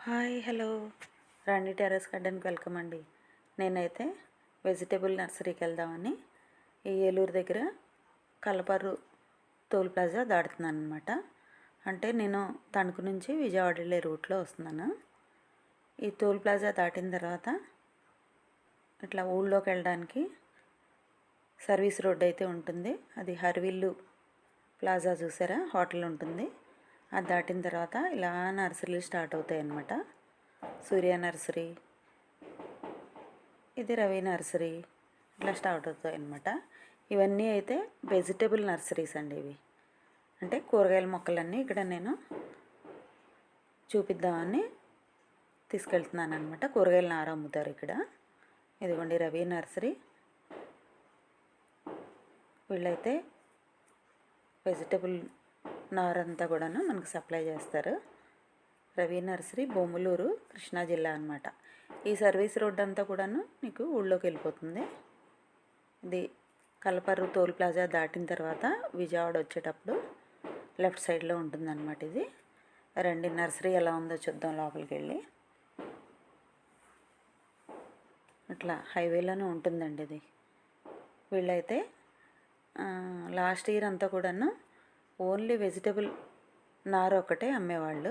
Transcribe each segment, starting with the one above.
Hi hello. రాణి terrace గార్డెన్కి welcome అండి. నేనైతే వెజిటేబుల్ నర్సరీకి వెళ్దామని ఈ ఏలూరు దగ్గర కలపర్రు టోల్ ప్లాజా దాటుతున్నాను అనమాట అంటే నేను తణుకు నుంచి విజయవాడ వెళ్ళే రూట్లో వస్తున్నాను. ఈ టోల్ ప్లాజా దాటిన తర్వాత ఇట్లా ఊళ్ళోకి వెళ్ళడానికి సర్వీస్ రోడ్ అయితే ఉంటుంది. అది హర్విల్లు ప్లాజా చూసారా? హోటల్ ఉంటుంది. అది దాటిన తర్వాత ఇలా నర్సరీలు స్టార్ట్ అవుతాయి అన్నమాట సూర్య నర్సరీ ఇది రవి నర్సరీ ఇట్లా స్టార్ట్ అవుతాయి అన్నమాట ఇవన్నీ అయితే వెజిటేబుల్ నర్సరీస్ అండి ఇవి. అంటే కూరగాయల మొక్కలన్నీ ఇక్కడ నేను చూపిద్దామని తీసుకెళ్తున్నాను అనమాట కూరగాయల నార అమ్ముతారు ఇక్కడ. ఇదిగోండి రవి నర్సరీ. వీళ్ళైతే వెజిటబుల్ నారంతా కూడాను మనకు సప్లై చేస్తారు. రవి నర్సరీ బొమ్మలూరు కృష్ణా జిల్లా అనమాట ఈ సర్వీస్ రోడ్ అంతా కూడాను మీకు ఊళ్ళోకి వెళ్ళిపోతుంది. ఇది కలపర్రు టోల్ ప్లాజా దాటిన తర్వాత విజయవాడ వచ్చేటప్పుడు లెఫ్ట్ సైడ్లో ఉంటుందన్నమాట ఇది. రండి నర్సరీ ఎలా ఉందో చూద్దాం లోపలికి వెళ్ళి. అట్లా హైవేలోనే ఉంటుందండి ఇది. వీళ్ళైతే లాస్ట్ ఇయర్ అంతా కూడాను ఓన్లీ వెజిటబుల్ నార ఒకటే అమ్మేవాళ్ళు.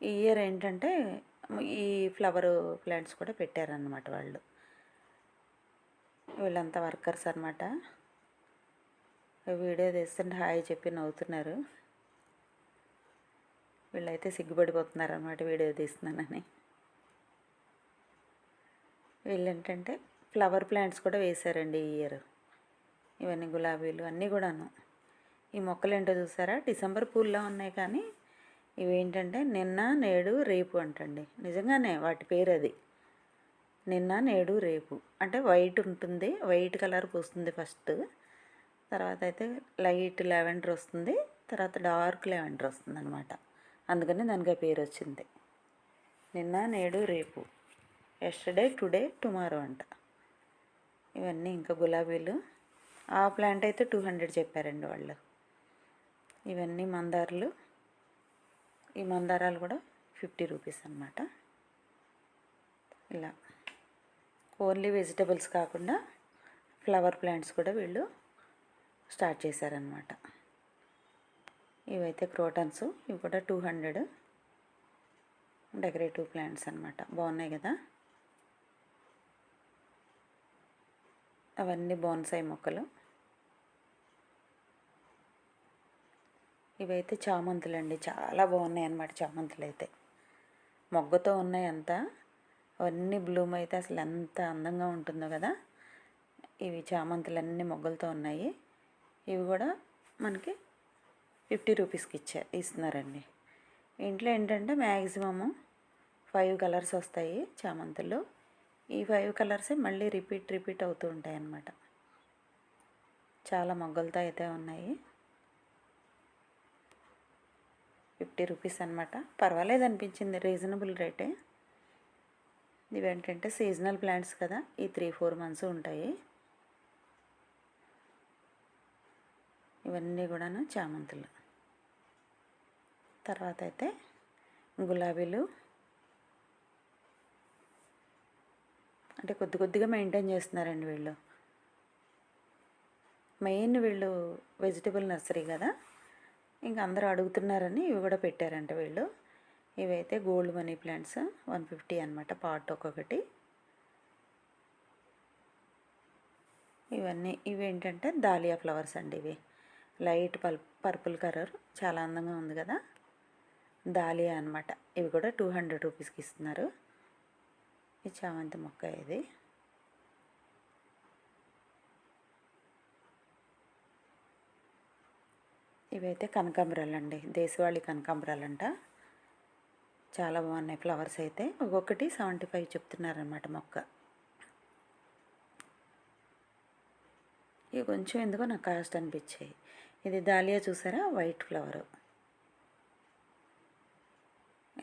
ఈ ఇయర్ ఏంటంటే ఈ ఫ్లవర్ ప్లాంట్స్ కూడా పెట్టారన్నమాట వాళ్ళు. వీళ్ళంతా వర్కర్స్ అనమాట వీడియో తీస్తుంటే హాయ్ చెప్పి నవ్వుతున్నారు. వీళ్ళైతే సిగ్గుపడిపోతున్నారు అనమాట వీడియో తీస్తున్నానని. వీళ్ళు ఏంటంటే ఫ్లవర్ ప్లాంట్స్ కూడా వేశారండి ఈ ఇయర్. ఇవన్నీ గులాబీలు అన్నీ కూడాను. ఈ మొక్కలు ఏంటో చూసారా? డిసెంబర్ పూల్లో ఉన్నాయి కానీ ఇవేంటంటే నిన్న నేడు రేపు అంటండి. నిజంగానే వాటి పేరు అది నిన్న నేడు రేపు. అంటే వైట్ ఉంటుంది వైట్ కలర్ పూస్తుంది ఫస్ట్. తర్వాత అయితే లైట్ లెవెండర్ వస్తుంది తర్వాత డార్క్ లెవెండర్ వస్తుంది అనమాట అందుకని దానికి పేరు వచ్చింది నిన్న నేడు రేపు. ఎస్టర్డే టుడే టుమారో అంట. ఇవన్నీ ఇంకా గులాబీలు. ఆ ప్లాంట్ అయితే టూ హండ్రెడ్ చెప్పారండి వాళ్ళు. ఇవన్నీ మందారాలు. ఈ మందారాలు కూడా ఫిఫ్టీ రూపీస్ అనమాట ఇలా. ఓన్లీ వెజిటబుల్స్ కాకుండా ఫ్లవర్ ప్లాంట్స్ కూడా వీళ్ళు స్టార్ట్ చేశారనమాట ఇవైతే క్రోటన్స్. ఇవి కూడా టూ హండ్రెడ్ డెకరేటివ్ ప్లాంట్స్ అనమాట బాగున్నాయి కదా? అవన్నీ బోన్సాయి మొక్కలు. ఇవైతే చామంతులు అండి చాలా బాగున్నాయి అన్నమాట చామంతులు అయితే మొగ్గతో ఉన్నాయి అంత. అవన్నీ బ్లూమ్ అయితే అసలు ఎంత అందంగా ఉంటుందో కదా. ఇవి చామంతులు అన్నీ మొగ్గలతో ఉన్నాయి. ఇవి కూడా మనకి ఫిఫ్టీ రూపీస్కి ఇచ్చా ఇస్తున్నారండి. ఇంట్లో ఏంటంటే మ్యాక్సిమము ఫైవ్ కలర్స్ వస్తాయి చామంతులు. ఈ ఫైవ్ కలర్సే మళ్ళీ రిపీట్ రిపీట్ అవుతూ ఉంటాయి అన్నమాట చాలా మొగ్గలతో అయితే ఉన్నాయి. ఫిఫ్టీ రూపీస్ అనమాట పర్వాలేదు అనిపించింది. రీజనబుల్ రేటే. ఇవేంటంటే సీజనల్ ప్లాంట్స్ కదా. ఈ త్రీ ఫోర్ మంత్స్ ఉంటాయి. ఇవన్నీ కూడాను చామంతులు. తర్వాత అయితే గులాబీలు. అంటే కొద్ది కొద్దిగా మెయింటైన్ చేస్తున్నారండి వీళ్ళు. మెయిన్ వీళ్ళు వెజిటబుల్ నర్సరీ కదా. ఇంకా అందరూ అడుగుతున్నారని ఇవి కూడా పెట్టారంట వీళ్ళు. ఇవైతే gold money plants one fifty అనమాట పాట్ ఒక్కొక్కటి. ఇవన్నీ ఇవి ఏంటంటే దాలియా ఫ్లవర్స్ అండి ఇవి. లైట్ పల్ పర్పుల్ కలర్ చాలా అందంగా ఉంది కదా. దాలియా అనమాట ఇవి కూడా టూ హండ్రెడ్ రూపీస్కి ఇస్తున్నారు. ఈ చామంతి మొక్క ఇది. ఇవైతే కనకాంబరాలు అండి దేశవాళీ కనకాంబరాలు అంట చాలా బాగున్నాయి ఫ్లవర్స్ అయితే. ఒక్కొక్కటి సెవెంటీ ఫైవ్ చెప్తున్నారనమాట మొక్క. ఇవి కొంచెం ఎందుకో నాకు కాస్ట్ అనిపించాయి. ఇది దాలియా చూసారా? White flower.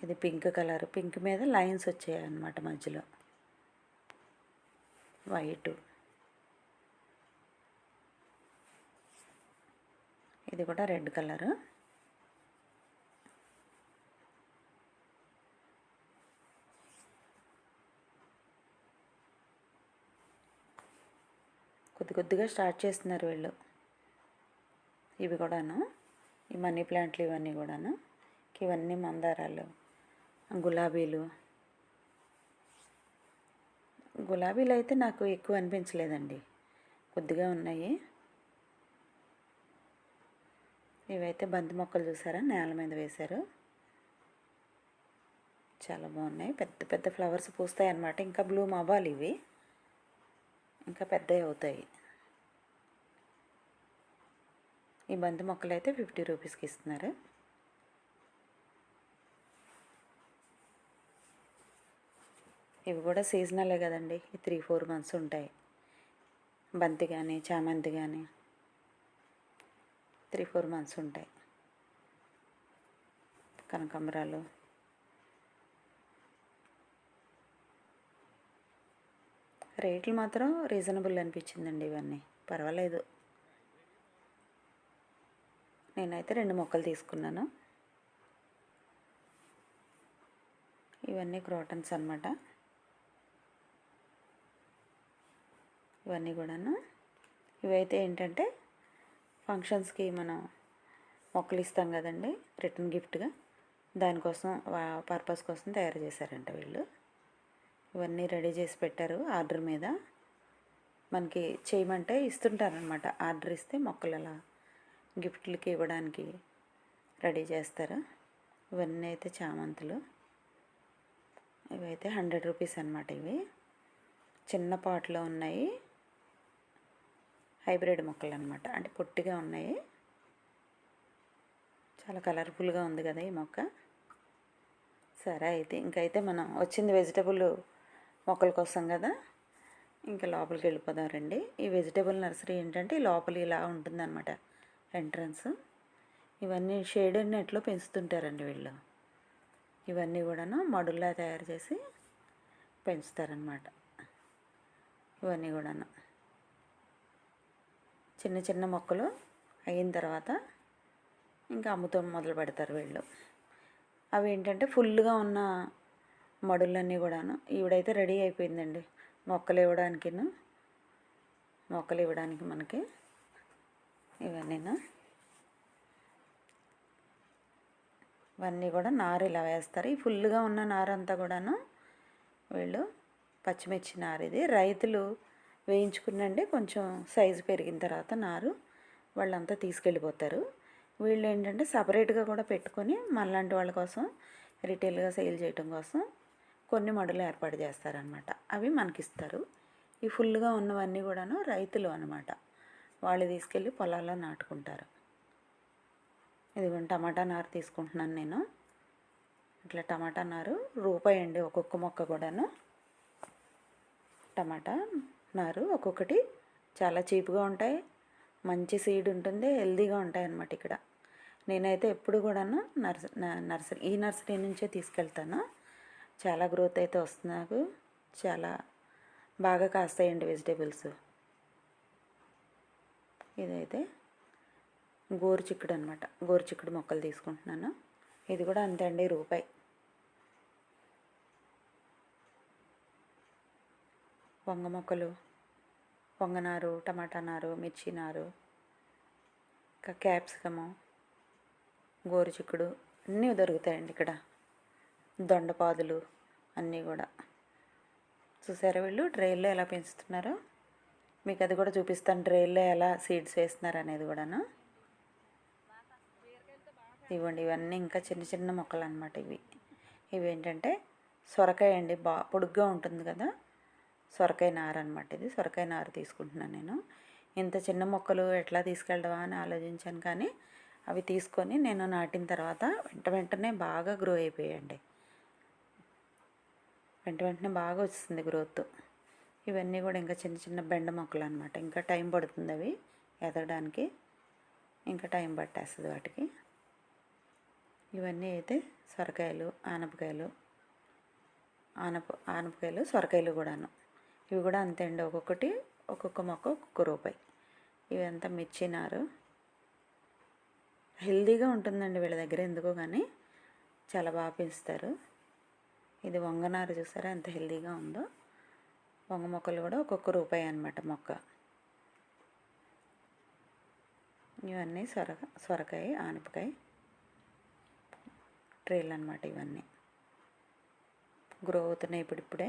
ఇది పింక్ కలర్. పింక్ మీద లైన్స్ వచ్చాయి అన్నమాట మధ్యలో. వైట్. ఇది కూడా రెడ్ కలరు. కొద్ది కొద్దిగా స్టార్ట్ చేస్తున్నారు వీళ్ళు. ఇవి కూడాను. ఈ మనీ ప్లాంట్లు ఇవన్నీ కూడాను. ఇవన్నీ మందారాలు గులాబీలు. గులాబీలు అయితే నాకు ఎక్కువ అనిపించలేదండి. కొద్దిగా ఉన్నాయి. ఇవైతే బంతి మొక్కలు చూసారా? నేల మీద వేశారు. చాలా బాగున్నాయి. పెద్ద పెద్ద ఫ్లవర్స్ పూస్తాయి అన్నమాట. ఇంకా బ్లూమ్ అవ్వాలి ఇవి. ఇంకా పెద్దవి అవుతాయి. ఈ బంతి మొక్కలు అయితే ఫిఫ్టీ రూపీస్కి ఇస్తున్నారు. ఇవి కూడా సీజనలే కదండి. ఈ త్రీ ఫోర్ మంత్స్ ఉంటాయి. బంతి కానీ చామంతి కానీ త్రీ ఫోర్ మంత్స్ ఉంటాయి. కనకాంబరాలు. రేట్లు మాత్రం రీజనబుల్ అనిపించిందండి ఇవన్నీ. పర్వాలేదు. నేనైతే రెండు మొక్కలు తీసుకున్నాను. ఇవన్నీ క్రోటన్స్ అనమాట ఇవన్నీ కూడాను. ఇవైతే ఏంటంటే ఫంక్షన్స్కి మనం మొక్కలు ఇస్తాం కదండి రిటర్న్ గిఫ్ట్గా. దానికోసం పర్పస్ కోసం తయారు చేశారంట వీళ్ళు. ఇవన్నీ రెడీ చేసి పెట్టారు ఆర్డర్ మీద. మనకి చేయమంటే ఇస్తుంటారనమాట ఆర్డర్ ఇస్తే మొక్కలు అలా గిఫ్ట్లకి ఇవ్వడానికి రెడీ చేస్తారు? ఇవన్నీ అయితే చామంతులు. ఇవైతే హండ్రెడ్ రూపీస్ అనమాట ఇవి. చిన్న పాట్లో ఉన్నాయి. హైబ్రిడ్ మొక్కలు అనమాట అంటే పొట్టిగా ఉన్నాయి. చాలా కలర్ఫుల్గా ఉంది కదా ఈ మొక్క. సరే అయితే ఇంకైతే మనం వచ్చింది వెజిటబుల్ మొక్కల కోసం కదా. ఇంకా లోపలికి వెళ్ళిపోదాం రండి. ఈ వెజిటేబుల్ నర్సరీ ఏంటంటే ఈ లోపల ఇలా ఉంటుందన్నమాట. ఎంట్రన్స్. ఇవన్నీ షేడ్ నెట్లో పెంచుతుంటారండి వీళ్ళు. ఇవన్నీ కూడాను మడుల్లా తయారు చేసి పెంచుతారనమాట ఇవన్నీ కూడాను. చిన్న చిన్న మొక్కలు అయిన తర్వాత ఇంకా అమ్ముతాం మొదలు పెడతారు వీళ్ళు. అవి ఏంటంటే ఫుల్గా ఉన్న మడులన్నీ కూడాను ఈవిడైతే రెడీ అయిపోయిందండి. మొక్కలు ఇవ్వడానికిను మొక్కలు ఇవ్వడానికి మనకి ఇవన్నీనా. ఇవన్నీ కూడా నారు ఇలా వేస్తారు. ఈ ఫుల్గా ఉన్న నారంతా కూడాను వీళ్ళు పచ్చిమిర్చి నారు ఇది. రైతులు వేయించుకున్నండి కొంచెం సైజు పెరిగిన తర్వాత నారు వాళ్ళంతా తీసుకెళ్ళిపోతారు. వీళ్ళు ఏంటంటే సపరేట్గా కూడా పెట్టుకొని మనలాంటి వాళ్ళ కోసం రిటైల్గా సేల్ చేయటం కోసం కొన్ని మడులు ఏర్పాటు చేస్తారనమాట అవి మనకిస్తారు. ఈ ఫుల్గా ఉన్నవన్నీ కూడాను రైతులు అనమాట వాళ్ళు తీసుకెళ్ళి పొలాల్లో నాటుకుంటారు. ఇదిగోండి టమాటా నారు తీసుకుంటున్నాను నేను. ఇట్లా టమాటా నారు రూపాయి అండి ఒక్కొక్క మొక్క కూడాను. టమాటా నారు ఒక్కొక్కటి చాలా చీప్గా ఉంటాయి. మంచి సీడ్ ఉంటుంది హెల్దీగా ఉంటాయి అన్నమాట ఇక్కడ. నేనైతే ఎప్పుడు కూడాను నర్స నర్సరీ ఈ నర్సరీ నుంచే తీసుకెళ్తాను. చాలా గ్రోత్ అయితే వస్తుంది నాకు. చాలా బాగా కాస్తాయండి వెజిటేబుల్స్. ఇదైతే గోరు చిక్కుడు అనమాట గోరు చిక్కుడు మొక్కలు తీసుకుంటున్నాను. ఇది కూడా అంతే అండి రూపాయి. వంగ మొక్కలు వంగనారు టమాటా నారు మిర్చి నారు ఇంకా క్యాప్సికము గోరుచిక్కుడు అన్నీ దొరుకుతాయండి ఇక్కడ. దొండపాదులు అన్నీ కూడా. చూసారా వీళ్ళు? ట్రైల్లో ఎలా పెంచుతున్నారో? మీకు అది కూడా చూపిస్తాను. ట్రైల్లో ఎలా సీడ్స్ వేస్తున్నారు అనేది కూడాను. ఇవ్వండి ఇవన్నీ ఇంకా చిన్న చిన్న మొక్కలు అనమాట ఇవి. ఇవి ఏంటంటే సొరకాయ అండి బా పొడుగ్గా ఉంటుంది కదా. సొరకాయ నార అనమాట ఇది. సొరకాయ నార తీసుకుంటున్నాను నేను. ఇంత చిన్న మొక్కలు ఎట్లా తీసుకెళ్ళవా అని ఆలోచించాను కానీ అవి తీసుకొని నేను నాటిన తర్వాత వెంట వెంటనే బాగా గ్రో అయిపోయాయండి. వెంట వెంటనే బాగా వస్తుంది గ్రోత్ ఇవన్నీ కూడా ఇంకా చిన్న చిన్న బెండ మొక్కలు అనమాట ఇంకా టైం పడుతుంది అవి ఎదగడానికి. ఇంకా టైం పట్టేస్తుంది వాటికి. ఇవన్నీ అయితే సొరకాయలు ఆనపకాయలు ఆనప ఆనపకాయలు సొరకాయలు కూడాను. ఇవి కూడా అంతే అండి ఒక్కొక్కటి ఒక్కొక్క మొక్క ఒక్కొక్క రూపాయి. ఇవంతా మిర్చినారు హెల్దీగా ఉంటుందండి వీళ్ళ దగ్గర ఎందుకో కానీ చాలా బాగా పెంచుతారు. ఇది వంగనారు చూసారా ఎంత హెల్దీగా ఉందో. వంగ మొక్కలు కూడా ఒక్కొక్క రూపాయి అనమాట మొక్క. ఇవన్నీ సొర సొరకాయ ఆనపకాయ ట్రేలు అనమాట ఇవన్నీ. గ్రో అవుతున్నాయి ఇప్పుడిప్పుడే.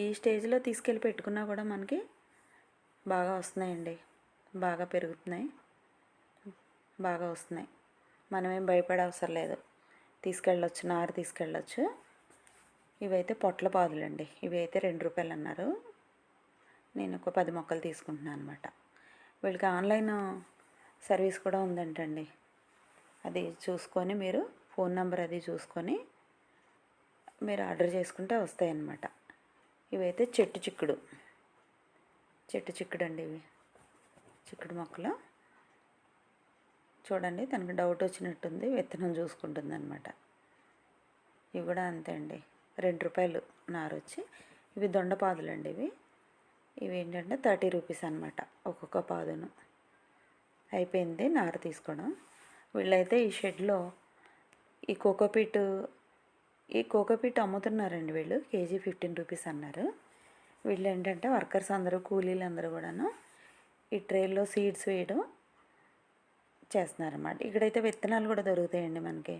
ఈ స్టేజ్లో తీసుకెళ్ళి పెట్టుకున్నా కూడా మనకి బాగా వస్తున్నాయండి. బాగా పెరుగుతున్నాయి. బాగా వస్తున్నాయి. మనమేం భయపడే అవసరం లేదు. తీసుకెళ్ళొచ్చు నారు తీసుకెళ్ళొచ్చు. ఇవైతే పొట్ల పాదులండి. ఇవి అయితే రెండు రూపాయలు అన్నారు. నేను ఒక పది మొక్కలు తీసుకుంటున్నాను అనమాట వీళ్ళకి ఆన్లైన్ సర్వీస్ కూడా ఉందంటండి. అది చూసుకొని మీరు ఫోన్ నెంబర్ అది చూసుకొని మీరు ఆర్డర్ చేసుకుంటే వస్తాయి అన్నమాట ఇవైతే చెట్టు చిక్కుడు. చెట్టు చిక్కుడు అండి ఇవి. చిక్కుడు మొక్కలు. చూడండి తనకు డౌట్ వచ్చినట్టుంది విత్తనం చూసుకుంటుంది అనమాట ఇవి కూడా అంతే అండి. రెండు రూపాయలు నారు వచ్చి ఇవి దొండపాదులు అండి ఇవి. ఇవి ఏంటంటే థర్టీ రూపీస్ అనమాట ఒక్కొక్క పాదును. అయిపోయింది నారు తీసుకోవడం. వీళ్ళైతే ఈ షెడ్లో ఈ కోకోపీట్ ఈ కోకోపీట్ అమ్ముతున్నారండి వీళ్ళు. కేజీ ఫిఫ్టీన్ రూపీస్ అన్నారు. వీళ్ళు ఏంటంటే వర్కర్స్ అందరూ కూలీలు అందరూ కూడాను ఈ ట్రైల్లో సీడ్స్ వేయడం చేస్తున్నారన్నమాట. ఇక్కడైతే విత్తనాలు కూడా దొరుకుతాయండి మనకి.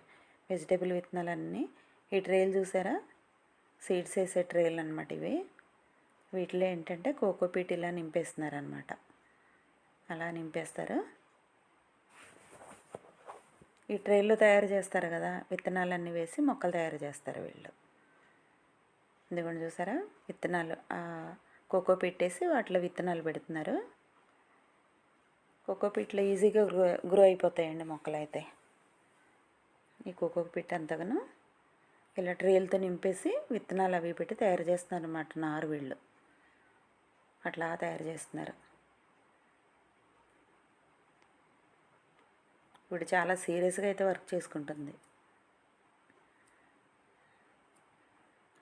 వెజిటేబుల్ విత్తనాలు అన్నీ ఈ ట్రైల్ చూసారా? సీడ్స్ వేసే ట్రైల్ అనమాట ఇవి. వీటిలో ఏంటంటే కోకోపీట్ ఇలా నింపేస్తున్నారనమాట అలా నింపేస్తారు. ఈ ట్రైల్లో తయారు చేస్తారు కదా విత్తనాలన్నీ వేసి మొక్కలు తయారు చేస్తారు వీళ్ళు. ఇదిగోండి చూసారా విత్తనాలు. కోకో పెట్టేసి వాటిలో విత్తనాలు పెడుతున్నారు. కోకో పిట్లో ఈజీగా గ్రో గ్రో అయిపోతాయండి మొక్కలు అయితే. ఈ కోకో పిట్ అంతగాను ఇలా ట్రేలతో నింపేసి విత్తనాలు అవి పెట్టి తయారు చేస్తున్నారు అన్నమాట నారు వీళ్ళు. అట్లా తయారు చేస్తున్నారు. ఇప్పుడు చాలా సీరియస్గా అయితే వర్క్ చేసుకుంటుంది.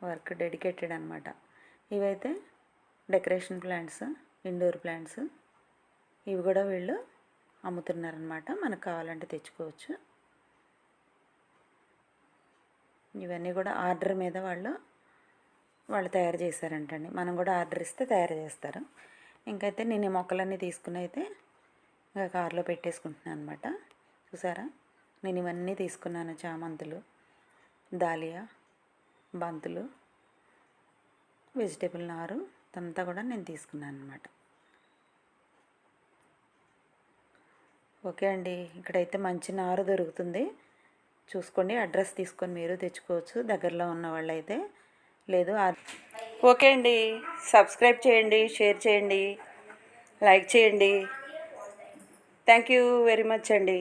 వర్క్ డెడికేటెడ్ అనమాట ఇవైతే డెకరేషన్ ప్లాంట్స్ ఇండోర్ ప్లాంట్స్ ఇవి కూడా వీళ్ళు అమ్ముతున్నారనమాట మనకు కావాలంటే తెచ్చుకోవచ్చు. ఇవన్నీ కూడా ఆర్డర్ మీద వాళ్ళు వాళ్ళు తయారు చేశారంటండి. మనం కూడా ఆర్డర్ ఇస్తే తయారు చేస్తారు. ఇంకైతే నేను ఈ మొక్కలన్నీ తీసుకుని అయితే ఇంకా కారులో పెట్టేసుకుంటున్నాను అనమాట చూసారా? నేను ఇవన్నీ తీసుకున్నాను చామంతులు దాలియా బంతులు వెజిటేబుల్ నారు అంతా కూడా నేను తీసుకున్నాను అనమాట ఓకే అండి ఇక్కడైతే మంచి నారు దొరుకుతుంది. చూసుకోండి అడ్రస్ తీసుకొని మీరు తెచ్చుకోవచ్చు దగ్గరలో ఉన్న వాళ్ళైతే. లేదు ఓకే అండి సబ్స్క్రైబ్ చేయండి షేర్ చేయండి లైక్ చేయండి. థ్యాంక్ యూ వెరీ మచ్ అండి.